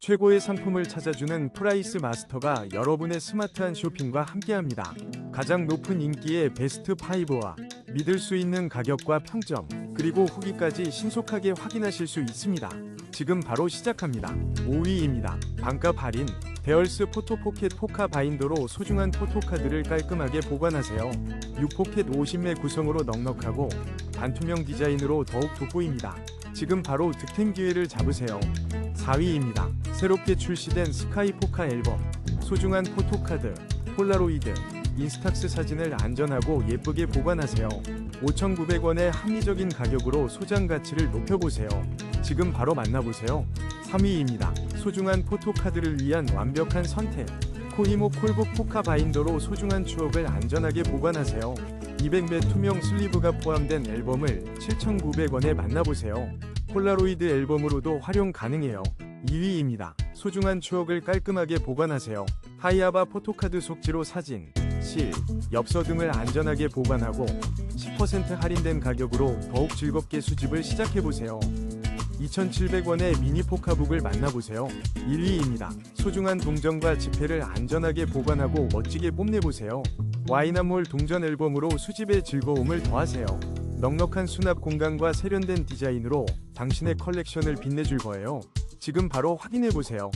최고의 상품을 찾아주는 프라이스 마스터가 여러분의 스마트한 쇼핑과 함께합니다. 가장 높은 인기의 베스트 5와 믿을 수 있는 가격과 평점, 그리고 후기까지 신속하게 확인하실 수 있습니다. 지금 바로 시작합니다. 5위입니다. 반값 할인 데얼스 포토포켓 포카 바인더로 소중한 포토카드를 깔끔하게 보관하세요. 6포켓 50매 구성으로 넉넉하고 반투명 디자인으로 더욱 돋보입니다. 지금 바로 득템 기회를 잡으세요. 4위입니다. 새롭게 출시된 스카이 포카 앨범 소중한 포토카드, 폴라로이드, 인스탁스 사진을 안전하고 예쁘게 보관하세요. 5,900원의 합리적인 가격으로 소장 가치를 높여보세요. 지금 바로 만나보세요. 3위입니다. 소중한 포토카드를 위한 완벽한 선택. 코이모 콜북 포카 바인더로 소중한 추억을 안전하게 보관하세요. 200매 투명 슬리브가 포함된 앨범을 7,900원에 만나보세요. 폴라로이드 앨범으로도 활용 가능해요. 2위입니다. 소중한 추억을 깔끔하게 보관하세요. 하이아바 포토카드 속지로 사진, 실, 엽서 등을 안전하게 보관하고 10% 할인된 가격으로 더욱 즐겁게 수집을 시작해보세요. 2,700원의 미니 포카북을 만나보세요. 1위입니다. 소중한 동전과 지폐를 안전하게 보관하고 멋지게 뽐내보세요. 와이나몰 동전 앨범으로 수집의 즐거움을 더하세요. 넉넉한 수납 공간과 세련된 디자인으로 당신의 컬렉션을 빛내줄 거예요. 지금 바로 확인해보세요.